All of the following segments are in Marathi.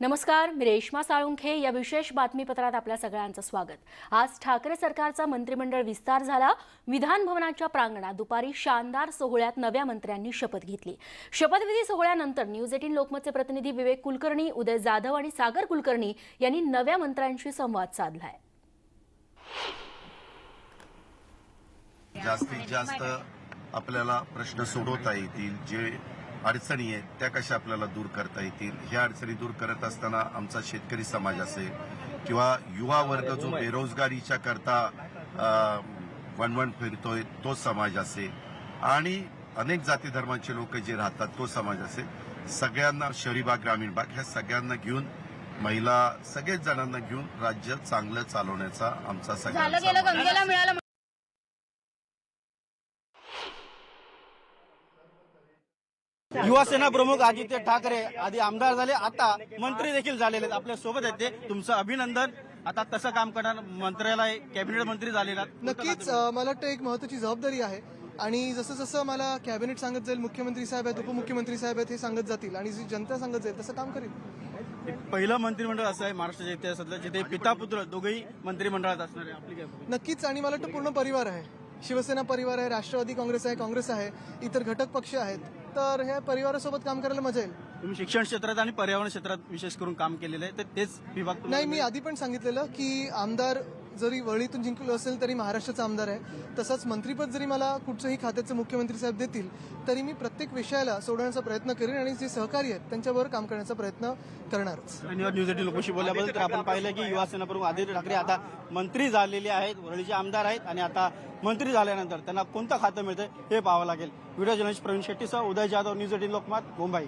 नमस्कार मी रेश्मा साळुंखे या विशेष बातमीपत्रात आपल्या सगळ्यांचं स्वागत. आज ठाकरे सरकारचा मंत्रिमंडळ विस्तार झाला. विधान भवनाच्या प्रांगणात दुपारी शानदार सोहळ्यात नव्या मंत्र्यांनी शपथ घेतली. शपथविधी सोहळ्यानंतर न्यूज एटीन लोकमतचे प्रतिनिधी विवेक कुलकर्णी उदय जाधव आणि सागर कुलकर्णी यांनी नव्या मंत्र्यांशी संवाद साधलाय. जास्तीत जास्त आपल्याला प्रश्न सोडवता येतील जे अडचणी आहेत त्या कशा आपल्याला दूर करता येतील? ह्या अडचणी दूर करत असताना आमचा शेतकरी समाज असेल किंवा युवा वर्ग जो बेरोजगारीच्या करता वणवण फिरतोय तो समाज असेल. आणि अनेक जाती धर्माचे लोक जे राहतात तो समाज असेल. सगळ्यांना शहरी भाग ग्रामीण भाग ह्या सगळ्यांना घेऊन महिला सगळेच जणांना घेऊन राज्य चांगलं चालवण्याचा आमचा सगळ्यांचा युवासेना प्रमुख आदित्य ठाकरे आधी आमदार झाले. आता मंत्री देखील झालेले आहेत. आपल्यासोबत आहेत ते. तुमचं अभिनंदन. आता कसं काम करणार मंत्र्याला कॅबिनेट मंत्री झालेला नक्कीच मला वाटतं एक महत्वाची जबाबदारी आहे. आणि जसं जसं मला कॅबिनेट सांगत जाईल मुख्यमंत्री साहेब आहेत उपमुख्यमंत्री साहेब आहेत हे सांगत जातील. आणि जी जनता सांगत जाईल तसं काम करेल पहिलं मंत्रिमंडळ असं आहे महाराष्ट्राच्या इतिहासातलं जिथे पिता पुत्र दोघेही मंत्रिमंडळात असणार. आहे? नक्कीच आणि मला वाटतं पूर्ण परिवार आहे. शिवसेना परिवार आहे राष्ट्रवादी काँग्रेस आहे काँग्रेस आहे इतर घटक पक्ष आहेत तर ह्या परिवारासोबत काम करायला मजा येईल. तुम्ही शिक्षण क्षेत्रात आणि पर्यावरण क्षेत्रात विशेष करून काम केलेलं आहे तर तेच विभाग नाही मी आधी पण सांगितलेलं की आमदार जरी वळीतून जिंकलो असेल तरी महाराष्ट्राचा आमदार आहे. तसंच मंत्रीपद जरी मला कुठचंही खात्याचं मुख्यमंत्री साहेब देतील तरी मी प्रत्येक विषयाला सोडवण्याचा प्रयत्न करेन आणि जे सहकारी आहेत त्यांच्याबरोबर काम करण्याचा प्रयत्न करणारच. धन्यवाद न्यूज एटी लोकशी बोलल्याबद्दल. तर आपण पाहिलं की युवासेना प्रमुख आदित्य ठाकरे आता मंत्री झालेले आहेत वरळीचे आमदार आहेत आणि आता मंत्री झाल्यानंतर त्यांना कोणतं खातं मिळतं हे पाहावं लागेल. व्हिडिओ जर्नलिस्ट प्रवीण शेट्टीसह उदय जाधव न्यूज एटीन लोकमत मुंबई.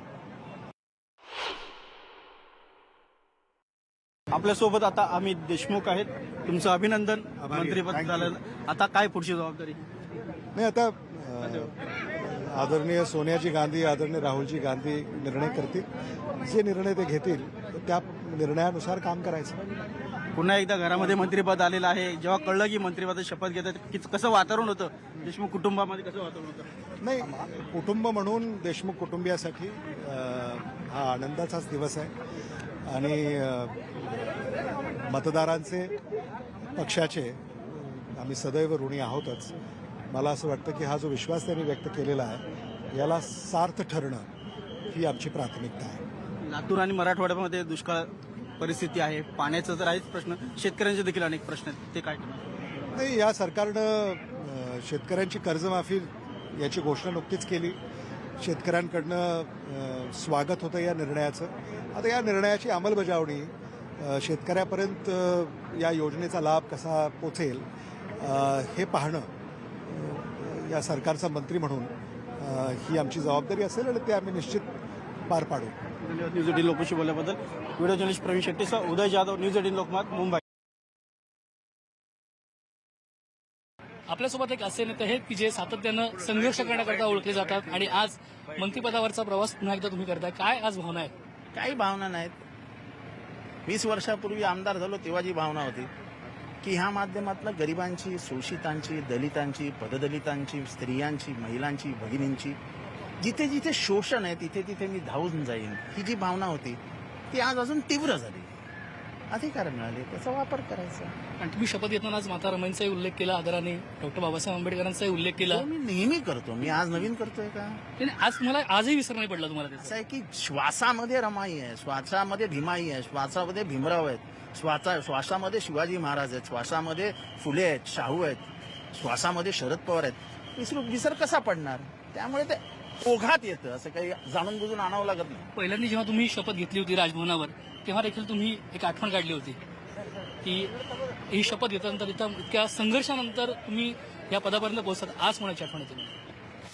आपल्यासोबत आता अमित देशमुख आहेत. तुमचं अभिनंदन मंत्रीपद झालं आता काय पुढची जबाबदारी? नाही आता आदरणीय सोनियाजी गांधी आदरणीय राहुलजी गांधी निर्णय करतील. जे निर्णय ते घेतील त्या निर्णयानुसार काम करायचं. पुन्हा एकदा घरामध्ये मंत्रीपद आलेलं आहे. जेव्हा कळलं की मंत्रिपदाची शपथ घेतात कसं वातावरण होतं? देशमुख कुटुंबामध्ये कसं वातावरण होतं? नाही कुटुंब म्हणून देशमुख कुटुंबियासाठी हा आनंदाचाच दिवस आहे. आणि मतदारांचे पक्षाचे आम्ही सदैव ऋणी आहोतच. मला असं वाटतं की हा जो विश्वास त्यांनी व्यक्त केलेला आहे याला सार्थ ठरणं ही आमची प्राथमिकता आहे. लातूर आणि मराठवाड्यामध्ये दुष्काळ परिस्थिती आहे. पाण्याचा तर आहेच प्रश्न. शेतकऱ्यांचे देखील अनेक प्रश्न आहेत. ते काय नाही या सरकारनं शेतकऱ्यांची कर्जमाफी याची घोषणा नुकतीच केली. शेतकऱ्यांकडनं स्वागत होतं या निर्णयाचं. आता या निर्णयाची अंमलबजावणी शेतकऱ्यापर्यंत या योजनेचा लाभ कसा पोचेल हे पाहणं या सरकारचा मंत्री म्हणून ही आमची जबाबदारी असेल आणि ते आम्ही निश्चित पार पाडू. धन्यवाद न्यूज एटीन लोकशी बोलल्याबद्दल. व्हिडिओ जर्नलिस्ट प्रवीण शेट्टीसह उदय जाधव न्यूज एटीन लोकमत मुंबई. आपल्यासोबत एक असे नेते आहेत की जे सातत्यानं संघर्ष करण्याकरता ओळखले जातात आणि आज मंत्रिपदावरचा प्रवास पुन्हा एकदा तुम्ही करताय. काय आज भावना आहे काही भावना नाहीत. वीस वर्षापूर्वी आमदार झालो तेव्हा जी भावना होती की ह्या माध्यमातलं गरिबांची शोषितांची दलितांची पददलितांची स्त्रियांची महिलांची भगिनींची जिथे जिथे शोषण आहे तिथे तिथे मी धावून जाईन ही जी भावना होती ती आज अजून तीव्र झाली. अधिकार मिळाले त्याचा वापर करायचा. आणि तुम्ही शपथ घेताना आज माता रमाईंचाही उल्लेख केला आदराने डॉक्टर बाबासाहेब आंबेडकरांचाही उल्लेख केला. तो मी नेहमी करतो. मी आज नवीन करतोय का? आणि आज तुम्हाला आजही विसर नाही पडला तुम्हाला त्याचा. असं आहे की श्वासामध्ये रमाई आहे श्वासामध्ये भीमाई आहे श्वासामध्ये भीमराव आहेत श्वासा श्वासामध्ये शिवाजी महाराज आहेत श्वासामध्ये फुले आहेत शाहू आहेत श्वासामध्ये शरद पवार आहेत. विसरू विसर कसा पडणार? त्यामुळे ते ओघात येतं असं काही जाणून बुजून आणावं लागत नाही. पहिल्यांदा जेव्हा तुम्ही शपथ घेतली होती राजभवनावर तेव्हा देखील तुम्ही एक आठवण काढली होती. की ही शपथ घेतल्यानंतर इथं इतक्या संघर्षानंतर तुम्ही या पदापर्यंत पोहोचतात आज कोणाची आठवण येते?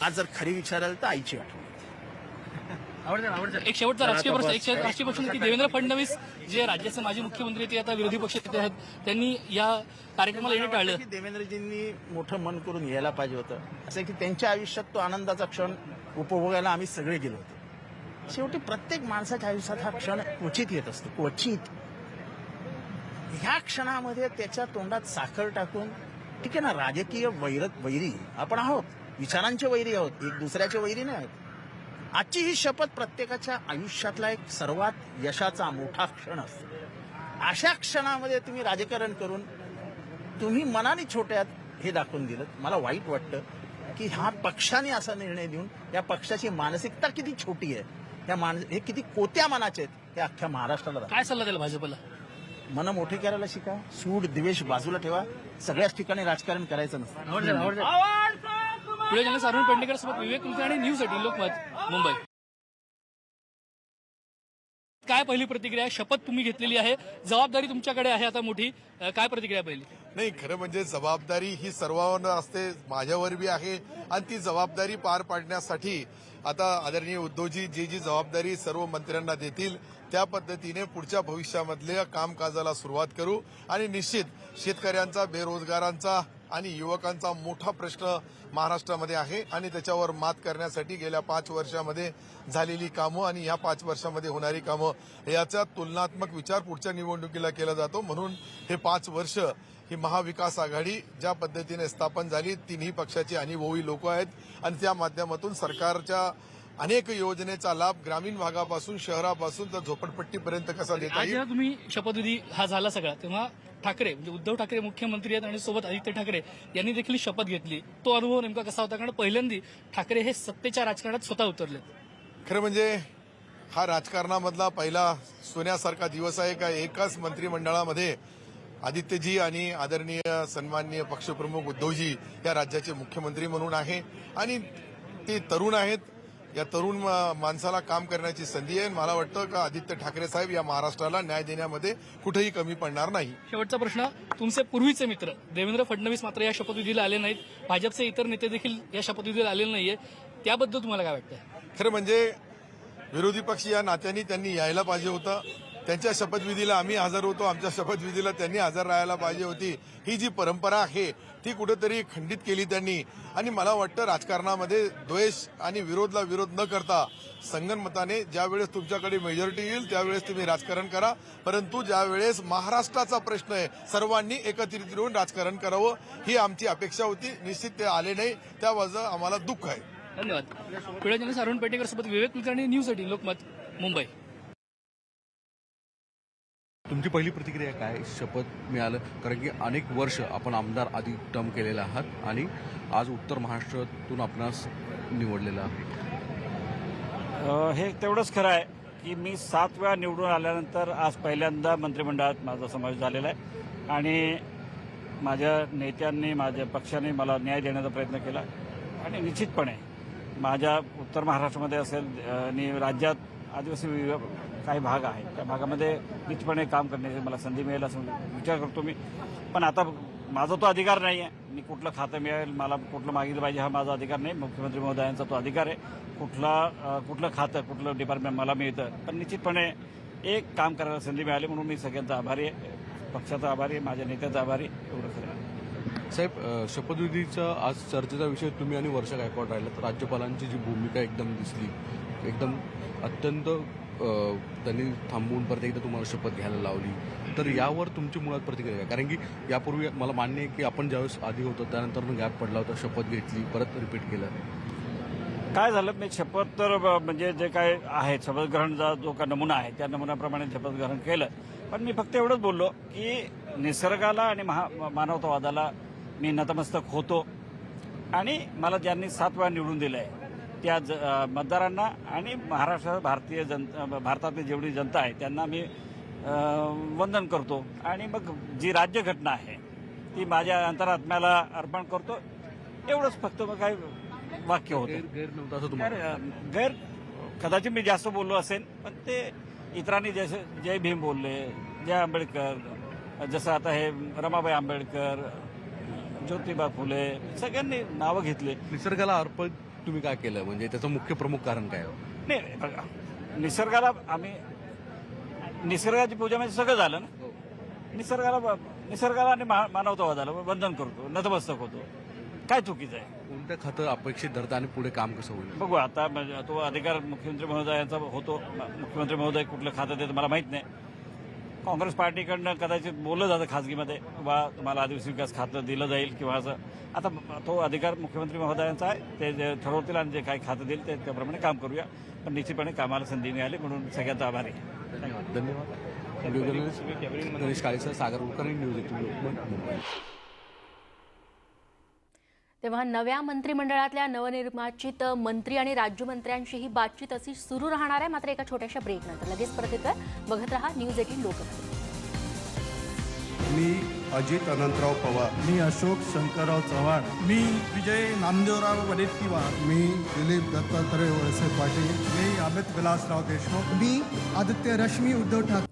आज जर खरी विचाराल तर आईची आठवण एक शेवटचा राजकीय प्रश्न एक राजकीय प्रश्न की देवेंद्र फडणवीस जे राज्याचे माजी मुख्यमंत्री ते आता विरोधी पक्ष नेते आहेत त्यांनी या कार्यक्रमाला येणं टाळलं. की देवेंद्रजींनी मोठं मन करून यायला पाहिजे होतं. असं आहे की त्यांच्या आयुष्यात तो आनंदाचा क्षण उपभोगायला आम्ही सगळे गेलो होतो. शेवटी प्रत्येक माणसाच्या आयुष्यात हा क्षण क्वचित येत असतो क्वचित. ह्या क्षणामध्ये त्याच्या तोंडात साखर टाकून ठीक आहे ना राजकीय वैरक वैरी. आपण आहोत विचारांचे वैरी आहोत एक दुसऱ्याचे वैरी नाही आहोत. आजची ही शपथ प्रत्येकाच्या आयुष्यातला एक सर्वात यशाचा मोठा क्षण असतो. अशा क्षणामध्ये तुम्ही राजकारण करून तुम्ही मनाने छोट्यात हे दाखवून दिलं. मला वाईट वाटतं की ह्या पक्षाने असा निर्णय देऊन या पक्षाची मानसिकता किती छोटी आहे. या मान हे किती कोत्या मनाचे आहेत हे अख्ख्या महाराष्ट्राला. काय सल्ला द्याल भाजपला मन मोठे करायला शिका सूड द्वेष बाजूला ठेवा सगळ्याच ठिकाणी राजकारण करायचं नसतं व्हिडिओ जर्नलिस्ट अरुण पेडणेकर सोबत विवेक कुलकर्णी न्यूज एटीन लोकमत मुंबई काय पहिली प्रतिक्रिया शपथ तुम्ही घेतलेली आहे. जबाबदारी तुमच्याकडे आहे आता मोठी. काय प्रतिक्रिया पहिली? नाही खरं म्हणजे जबाबदारी ही सर्वांना असते माझ्यावर बी आहे. आणि ती जबाबदारी पार पाडण्यासाठी आता आदरणीय उद्धवजी जी जी जबाबदारी सर्व मंत्र्यांना देतील त्या पद्धतीने पुढच्या भविष्यामधल्या कामकाजाला सुरुवात करू. आणि निश्चित शेतकऱ्यांचा बेरोजगारांचा आणि युवकांचा मोठा प्रश्न महाराष्ट्रामध्ये आहे आणि त्याच्यावर मात करण्यासाठी गेल्या पाच वर्षामध्ये झालेली कामं आणि या पाच वर्षामध्ये होणारी कामं याचा तुलनात्मक विचार पुढच्या निवडणुकीला केला जातो. म्हणून हे पाच वर्ष ही महाविकास आघाडी ज्या पद्धतीने स्थापन झाली तिन्ही पक्षाची अनुभवी लोक आहेत. आणि त्या माध्यमातून सरकारच्या अनेक योजनेचा लाभ ग्रामीण भागापासून शहरापासून तर झोपडपट्टीपर्यंत कसा देता आज येईल? जेव्हा तुम्ही शपथविधी हा झाला सगळा तेव्हा ठाकरे म्हणजे उद्धव ठाकरे मुख्यमंत्री आहेत आणि सोबत आदित्य ठाकरे यांनी देखील शपथ घेतली. तो अनुभव नेमका कसा होता? कारण पहिल्यांदा ठाकरे हे सत्तेच्या राजकारणात स्वतः उतरले. खरं म्हणजे हा राजकारणामधला पहिला सोन्यासारखा दिवस आहे का? एकाच मंत्रिमंडळामध्ये आदित्यजी आणि आदरणीय सन्माननीय पक्षप्रमुख उद्धवजी या राज्याचे मुख्यमंत्री म्हणून आहे. आणि ते तरुण आहेत. या तरुण माणसाला काम करण्याची संधी आहे. मला वाटतं का आदित्य ठाकरे साहेब या महाराष्ट्राला न्याय देण्यामध्ये कुठेही कमी पडणार नाही. शेवटचा प्रश्न तुमचे पूर्वीचे मित्र देवेंद्र फडणवीस मात्र या शपथविधीला आले नाहीत. भाजपचे इतर नेते देखील या शपथविधीला आलेले नाहीये. त्याबद्दल तुम्हाला काय वाटतं खरं म्हणजे विरोधी पक्ष या नात्याने त्यांनी यायला पाहिजे होतं. त्यांच्या शपथविधीला आम्ही हजर होतो. आमच्या शपथविधीला त्यांनी हजर राहायला पाहिजे होती. ही जी परंपरा आहे ती कुठेतरी खंडित केली त्यांनी. आणि मला वाटतं राजकारणामध्ये द्वेष आणि विरोधला विरोध न करता संगनमताने ज्यावेळेस तुमच्याकडे मेजॉरिटी येईल त्यावेळेस तुम्ही राजकारण करा. परंतु ज्यावेळेस महाराष्ट्राचा प्रश्न आहे सर्वांनी एकत्रित येऊन राजकारण करावं ही आमची अपेक्षा होती. निश्चित ते आले नाही. त्याबाबत आम्हाला दुःख आहे. धन्यवाद. व्हिडिओ जर्नलिस्ट अरुण पेडणेकर सोबत विवेक कुलकर्णी न्यूज एटीन लोकमत मुंबई. तुमची पहिली प्रतिक्रिया काय? शपथ मिळालं. कारण की अनेक वर्ष आपण आमदार आधी टर्म केलेला आहात आणि आज उत्तर महाराष्ट्रातून आपणास निवडलेला हे तेवढंच खरं आहे की मी सात वेळा निवडून आल्यानंतर आज पहिल्यांदा मंत्रिमंडळात माझा समावेश झालेला आहे. आणि माझ्या नेत्यांनी माझ्या पक्षाने मला न्याय देण्याचा प्रयत्न केला. आणि निश्चितपणे माझ्या उत्तर महाराष्ट्रामध्ये असेल आणि राज्यात आदिवासी विभाग- काही भाग आहे. त्या भागामध्ये निश्चितपणे काम करण्याची मला संधी मिळेल असं विचार करतो मी. पण आता माझा तो अधिकार नाही आहे. मी कुठलं खातं मिळेल मला कुठलं मागितलं पाहिजे हा माझा अधिकार नाही. मुख्यमंत्री महोदयांचा तो अधिकार आहे. कुठला कुठलं खातं कुठलं डिपार्टमेंट मला मिळतं पण निश्चितपणे एक काम करायला संधी मिळाली म्हणून मी सगळ्यांचा आभारी आहे. पक्षाचा आभारी आहे माझ्या नेत्याचा आभारी एवढं खरं साहेब शपथविधीचा आज चर्चेचा विषय तुम्ही आणि वर्षा गायकवाड राहिला तर राज्यपालांची जी भूमिका एकदम दिसली एकदम अत्यंत त्यांनी थांबवून परत एकदा तुम्हाला शपथ घ्यायला लावली. तर यावर तुमची मुळात प्रतिक्रिया काय? कारण की यापूर्वी मला मान्य आहे की आपण ज्यावेळेस आधी होतो त्यानंतर गॅप पडला होता शपथ घेतली परत रिपीट केलं. काय झालं? मी शपथ तर म्हणजे जे काय आहे शपथग्रहणचा जो का नमुना आहे त्या नमुन्याप्रमाणे शपथग्रहण केलं. पण मी फक्त एवढंच बोललो की निसर्गाला आणि महा मानवतावादाला मी नतमस्तक होतो. आणि मला ज्यांनी सात वेळा निवडून दिलं आहे त्या ज मतदारांना आणि महाराष्ट्र भारतीय जनता भारतातली जेवढी जनता आहे त्यांना मी वंदन करतो. आणि मग जी राज्यघटना आहे ती माझ्या अंतरात्म्याला अर्पण करतो. एवढंच फक्त मग काय वाक्य होतं. गैर कदाचित मी जास्त बोललो असेल पण ते इतरांनी जसे जय भीम बोलले जय आंबेडकर जसं आता हे रमाबाई आंबेडकर ज्योतिबा फुले सगळ्यांनी नावं घेतले. निसर्गाला अर्पण तुम्ही काय केलं? म्हणजे त्याचं मुख्य प्रमुख कारण काय? नाही नाही, बघा निसर्गाला आम्ही निसर्गाची पूजा म्हणजे सगळं झालं ना? निसर्गाला निसर्गाला आणि मा- मानवतावादाला वंदन करतो नतमस्तक होतो. काय चुकीचं आहे? कोणतं खातं अपेक्षित धरतं आणि पुढे काम कसं होईल? बघू आता म्हणजे तो अधिकार मुख्यमंत्री महोदयांचा होतो. मुख्यमंत्री महोदय कुठलं खातं देतं मला माहीत नाही. काँग्रेस पार्टीकडनं कदाचित बोललं जातं खाजगीमध्ये बा तुम्हाला आदिवासी विकास खातं दिलं जाईल किंवा असं. आता तो अधिकार मुख्यमंत्री महोदयांचा आहे. ते जे ठरवतील आणि जे काही खातं देईल ते त्याप्रमाणे काम करूया. पण निश्चितपणे कामाला संधी मिळाली म्हणून सगळ्यांचा आभारी. धन्यवाद. गणेश काळेसह सागर कुलकर्णी न्यूज एटीन लोकमत मुंबई तेव्हा नव्या मंत्रिमंडळातल्या नवनिर्वाचित मंत्री आणि राज्यमंत्र्यांशी ही बातचीत अशी सुरू राहणार आहे. मात्र एका छोट्याशा ब्रेकनंतर लगेच परत येतोय. बघत रहा न्यूज एटीन लोकमत मी अजित अनंतराव पवार. मी अशोक शंकरराव चव्हाण. मी विजय नामदेवराव वडेट्टीवार. मी दिलीप दत्तात्रय वळसे पाटील. मी अमित विलासराव देशमुख. मी आदित्य रश्मी उद्धव ठाकरे.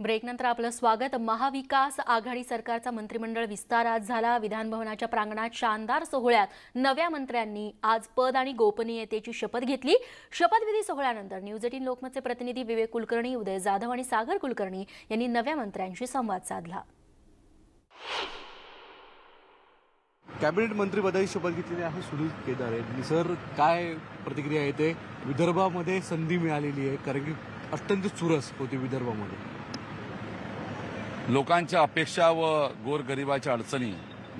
ब्रेकनंतर आपलं स्वागत. महाविकास आघाडी सरकारचा मंत्रिमंडळ विस्तार आज झाला. विधानभवनाच्या प्रांगणात शानदार सोहळ्यात नव्या मंत्र्यांनी आज पद आणि गोपनीयतेची शपथ घेतली. शपथविधी सोहळ्यानंतर न्यूज एटीन लोकमतचे प्रतिनिधी विवेक कुलकर्णी उदय जाधव आणि सागर कुलकर्णी यांनी नव्या मंत्र्यांशी संवाद साधला. कॅबिनेट मंत्रीपदाची शपथ घेतलेली आहे सुनील केदार यांनी. सर काय प्रतिक्रिया येते? विदर्भामध्ये संधी मिळालेली आहे कारण की अत्यंत चुरस होती विदर्भामध्ये. लोकांच्या अपेक्षा व गोरगरिबाच्या अडचणी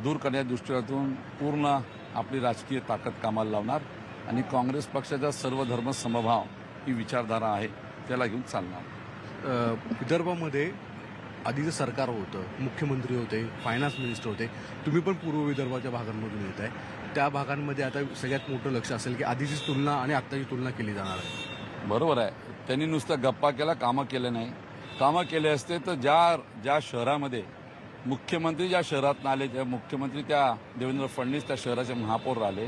दूर करण्याच्या दृष्टीकोनातून पूर्ण आपली राजकीय ताकद कामाला लावणार आणि काँग्रेस पक्षाचा सर्व धर्म समभाव ही विचारधारा आहे त्याला घेऊन चालणार. विदर्भामध्ये आधीचं सरकार होतं मुख्यमंत्री होते फायनान्स मिनिस्टर होते. तुम्ही पण पूर्व विदर्भाच्या भागांमधून येत आहे. त्या भागांमध्ये आता सगळ्यात मोठं लक्ष असेल की आधीचीच तुलना आणि आत्ताची तुलना केली जाणार आहे. बरोबर आहे. त्यांनी नुसतं गप्पा केला कामं केले नाही. कामं केले असते तर ज्या ज्या शहरामध्ये मुख्यमंत्री ज्या शहरातून आले त्या मुख्यमंत्री त्या देवेंद्र फडणवीस त्या शहराचे महापौर राहिले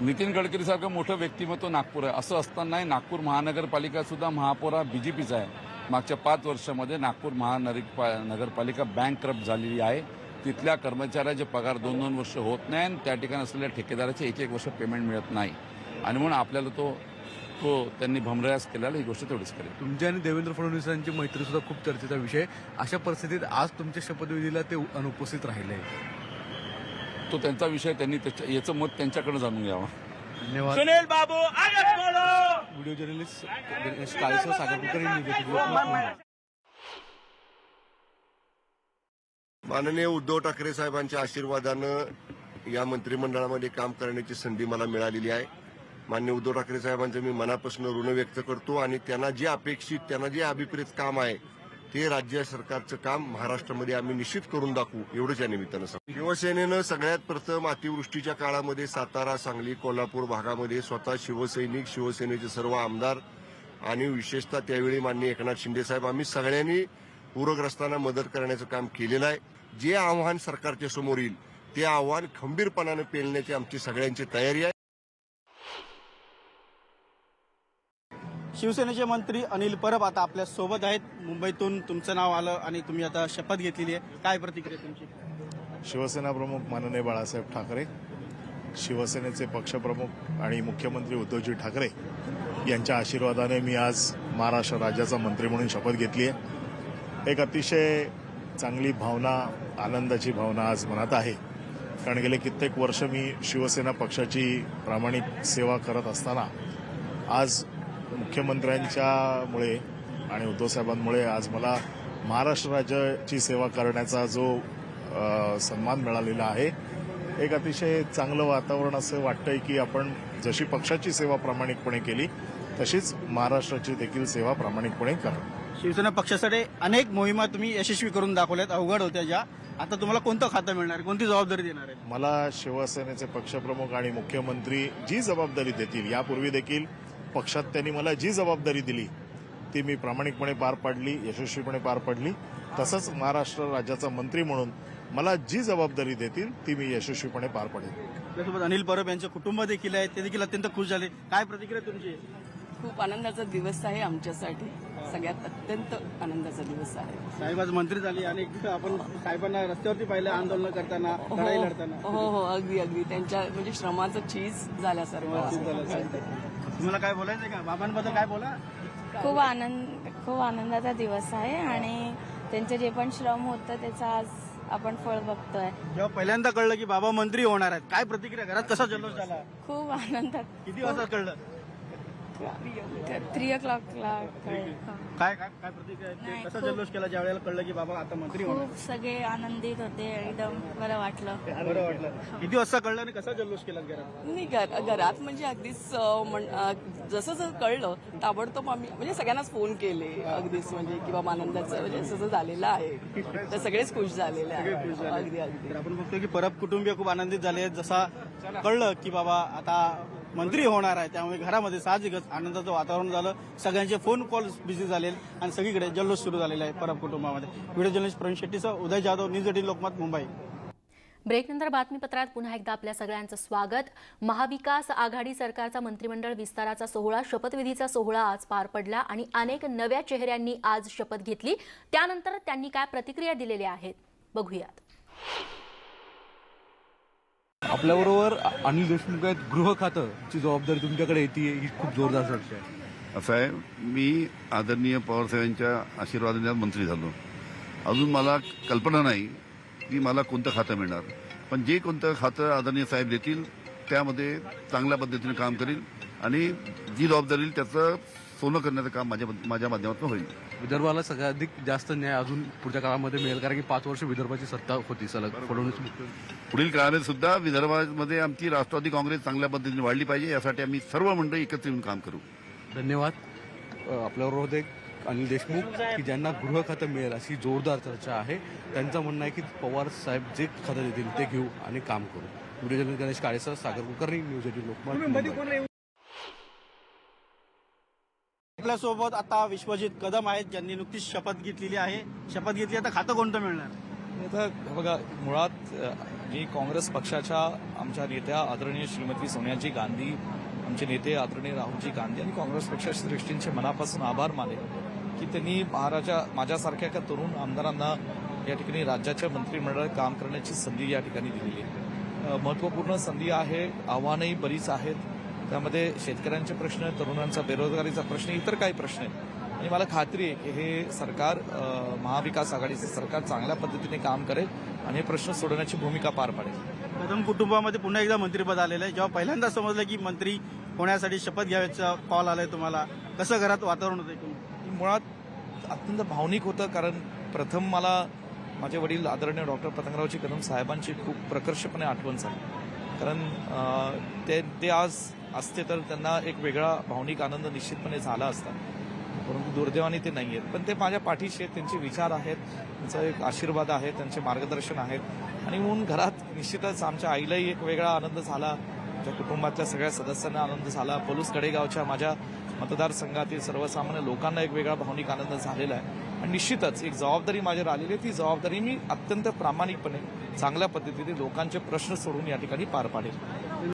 नितीन गडकरीसारखं मोठं व्यक्तिमत्व नागपूर आहे. असं असतानाही नागपूर महानगरपालिका सुद्धा महापौर हा बीजेपीचा आहे. मागच्या पाच वर्षामध्ये नागपूर महानगरपा नगरपालिका बँक करप्ट झालेली आहे. तिथल्या कर्मचाऱ्याचे पगार दोन दोन वर्ष होत नाही आणि त्या ठिकाणी असलेल्या ठेकेदाराचे एक एक वर्ष पेमेंट मिळत नाही. आणि म्हणून आपल्याला तो तो त्यांनी भमरयास केलेला ही गोष्ट तेवढीच करेल. तुमची आणि देवेंद्र फडणवीसांची मैत्री सुद्धा खूप चर्चेचा विषय अशा परिस्थितीत आज तुमच्या शपथविधीला ते अनुपस्थित राहिले तो त्यांचा विषय त्यांनी त्याच्या- याचं मत त्यांच्याकडे जाणून घ्यावं. धन्यवाद. सुनील बाबू आगे बोलो! व्हिडिओ जर्नलिस्ट गणेश काळेसह माननीय उद्धव ठाकरे साहेबांच्या आशीर्वादानं या मंत्रिमंडळामध्ये काम करण्याची संधी मला मिळालेली आहे. मान्य उद्धव ठाकरे साहेबांचं मी मनापासून ऋण व्यक्त करतो आणि त्यांना जे अपेक्षित त्यांना जे अभिप्रेत काम आहे ते राज्य सरकारचं काम महाराष्ट्रामध्ये आम्ही निश्चित करून दाखवू एवढंच या निमित्तानं सांगू शिवसेनेनं सगळ्यात प्रथम अतिवृष्टीच्या काळामध्ये सातारा सांगली कोल्हापूर भागामध्ये स्वतः शिवसैनिक शिवसेनेचे सर्व आमदार आणि विशेषतः त्यावेळी माननीय एकनाथ शिंदे साहेब आम्ही सगळ्यांनी पूरग्रस्तांना मदत करण्याचं काम केलेलं आहे. जे आव्हान सरकारच्या समोर येईल ते आव्हान खंबीरपणानं पेलण्याची आमची सगळ्यांची तयारी आहे. शिवसेनेचे मंत्री अनिल परब आता आपल्यासोबत आहेत. मुंबईतून तुमचं नाव आलं आणि तुम्ही आता शपथ घेतलेली आहे. काय प्रतिक्रिया तुमची? शिवसेना प्रमुख माननीय बाळासाहेब ठाकरे शिवसेनेचे पक्षप्रमुख आणि मुख्यमंत्री उद्धवजी ठाकरे यांच्या आशीर्वादाने मी आज महाराष्ट्र राज्याचा मंत्री म्हणून शपथ घेतली आहे. एक अतिशय चांगली भावना आनंदाची भावना आज मनात आहे. कारण गेले कित्येक वर्ष मी शिवसेना पक्षाची प्रामाणिक सेवा करत असताना आज मुख्यमंत्र्यांच्यामुळे आणि उद्धवसाहेबांमुळे आज मला महाराष्ट्र राज्याची सेवा करण्याचा जो सन्मान मिळालेला आहे एक अतिशय चांगलं वातावरण असं वाटतंय की आपण जशी पक्षाची सेवा प्रामाणिकपणे केली तशीच महाराष्ट्राची देखील सेवा प्रामाणिकपणे करा. शिवसेना पक्षासाठी अनेक मोहिमा तुम्ही यशस्वी करून दाखवल्यात अवघड होत्या ज्या. आता तुम्हाला कोणतं खातं मिळणार? आहे? कोणती जबाबदारी देणार आहे मला शिवसेनेचे पक्षप्रमुख आणि मुख्यमंत्री जी जबाबदारी देतील यापूर्वी देखील पक्षात त्यांनी मला जी जबाबदारी दिली ती मी प्रामाणिकपणे पार पाडली यशस्वीपणे पार पडली. तसंच महाराष्ट्र राज्याचा मंत्री म्हणून मला जी जबाबदारी देतील ती मी यशस्वीपणे पार पडेल आपल्यासोबत अनिल परब यांचे कुटुंब देखील आहेत ते देखील अत्यंत खुश झाले. काय प्रतिक्रिया तुमची? खूप आनंदाचा दिवस आहे आमच्यासाठी. सगळ्यात अत्यंत आनंदाचा दिवस आहे. साहेब आज मंत्री झाली. आणि आपण साहेबांना रस्त्यावरती पाहिलं आंदोलन करताना लढाई हो लढताना. हो हो अगदी अगदी. त्यांच्या म्हणजे श्रमाचं चीज झालं अगदी. तुम्हाला काय बोलायचं का? बाबांबद्दल काय बोला. खूप आनंद खूप आनंदाचा दिवस आहे आणि त्यांचं जे पण श्रम होतं त्याचा आज आपण फळ बघतोय. जेव्हा पहिल्यांदा कळलं की बाबा मंत्री होणार आहेत काय प्रतिक्रिया? घरात कसा जल्लोष झाला? खूप आनंदात किती वाजता कळलं? थ्री ओ क्लॉकला काय? काय काय प्रतिक्रिया कसा जल्लोष केला? ज्या वेळेला कळलं की बाबा आता मंत्री होणार. खूप सगळे आनंदित होते एकदम बरं वाटलं. बरं वाटलं. किती वाजता कळलं आणि कसा जल्लोष केला घरात? नाही घर घरात म्हणजे अगदीच अं, म्हण- अं, जसं जसं कळलं ताबडतोब आम्ही म्हणजे सगळ्यांनाच फोन केले. अगदीच म्हणजे की बाबा आनंदाचं म्हणजे असं जर झालेलं आहे तर सगळेच खुश झालेले सगळे आहे खुश झाले. अगदी अगदी. तर आपण बघतोय की परब कुटुंबीय खूप आनंदित झाले आहेत. जसा कळलं की बाबा आता मंत्री होणार आहे. त्यामुळे घरामध्ये साहजिकच आनंदाचं वातावरण झालं. सगळ्यांचे फोन कॉल बिझी झाले आणि सगळीकडे जल्लोष सुरू झालेला आहे परब कुटुंबामध्ये. व्हिडिओ जर्नलिस्ट प्रवीण शेट्टीसह उदय जाधव न्यूज एटीन लोकमत मुंबई. ब्रेकनंतर बातमीपत्रात पुन्हा एकदा आपल्या सगळ्यांचं स्वागत. महाविकास आघाडी सरकारचा मंत्रिमंडळ विस्ताराचा सोहळा शपथविधीचा सोहळा आज पार पडला आणि अनेक नव्या चेहऱ्यांनी आज शपथ घेतली. त्यानंतर त्यांनी काय प्रतिक्रिया दिलेल्या आहेत? बघूयात. आपल्याबरोबर अनिल देशमुख आहेत गृह खातंची जबाबदारी तुमच्याकडे येते ही खूप जोरदार चर्चा आहे. असं आहे. मी आदरणीय पवारसाहेबांच्या आशीर्वादाने मंत्री झालो. अजून मला कल्पना नाही की मला कोणतं खातं मिळणार. पण जे कोणतं खातं आदरणीय साहेब देतील त्यामध्ये चांगल्या पद्धतीने काम करील आणि जी जबाबदारी येईल त्याचं सोनं करण्याचं काम माझ्या माझ्या माध्यमातून होईल. विदर्भाला सगळ्याधिक जास्त न्याय अजून पुढच्या काळामध्ये मिळेल कारण की पाच वर्ष विदर्भाची सत्ता होती सलग फडणवीस पुढील काळामध्ये सुद्धा विदर्भामध्ये आमची राष्ट्रवादी काँग्रेस चांगल्या पद्धतीने वाढली पाहिजे यासाठी आम्ही सर्व मंडळी एकत्र येऊन काम करू. धन्यवाद. अ, आपल्याबरोबर होते अनिल देशमुख की ज्यांना गृह खातं मिळेल अशी जोरदार चर्चा आहे. त्यांचं म्हणणं आहे की पवार साहेब जे खातं देतील ते घेऊ आणि काम करू. व्हिडिओ गणेश काळेसह सागर कुलकर्णी न्यूज एटीन लोकमत मुंबई. आपल्यासोबत आता विश्वजित कदम आहेत ज्यांनी नुकतीच शपथ घेतलेली आहे. शपथ घेतली आता खातं कोणतं मिळणार? आता बघा मुळात मी काँग्रेस पक्षाच्या आमच्या नेत्या आदरणीय श्रीमती सोनियाजी गांधी आमचे नेते आदरणीय राहुलजी गांधी आणि काँग्रेस पक्षाच्या दृष्टींचे मनापासून आभार मानले की त्यांनी महाराजा माझ्यासारख्या एका तरुण आमदारांना या ठिकाणी राज्याच्या मंत्रिमंडळात काम करण्याची संधी या ठिकाणी दिलेली आहे. महत्त्वपूर्ण संधी आहे आव्हानही बरीच आहेत. त्यामध्ये शेतकऱ्यांचे प्रश्न तरुणांचा बेरोजगारीचा प्रश्न इतर काही प्रश्न आहेत. आणि मला खात्री आहे की हे सरकार महाविकास आघाडीचे सरकार चांगल्या पद्धतीने काम करेल आणि हे प्रश्न सोडवण्याची भूमिका पार पाडेल. कदम कुटुंबामध्ये पुन्हा एकदा मंत्रीपद आलेलं आहे. जेव्हा पहिल्यांदा समजलं की मंत्री होण्यासाठी शपथ घ्यायचा कॉल आलाय तुम्हाला कसं घरात वातावरण होतं? मुळात अत्यंत भावनिक होतं कारण प्रथम मला माझे वडील आदरणीय डॉक्टर पतंगरावजी कदम साहेबांची खूप प्रकर्षपणे आठवण झाली. कारण ते ते आज असते तर त्यांना एक वेगळा भावनिक आनंद निश्चितपणे झाला असता. परंतु दुर्दैवाने ते नाही आहेत पण ते माझ्या पाठीशी आहेत त्यांचे विचार आहेत त्यांचा एक आशीर्वाद आहे त्यांचे मार्गदर्शन आहेत. आणि म्हणून घरात निश्चितच आमच्या आईलाही एक वेगळा आनंद झाला. आमच्या कुटुंबातल्या सगळ्या सदस्यांना आनंद झाला. पलूस कडेगावच्या माझ्या मतदारसंघातील सर्वसामान्य लोकांना एक वेगळा भावनिक आनंद झालेला आहे. आणि निश्चितच एक जबाबदारी माझ्यावर आलेली आहे. ती जबाबदारी मी अत्यंत प्रामाणिकपणे चांगल्या पद्धतीने लोकांचे प्रश्न सोडून या ठिकाणी पार पाडेल.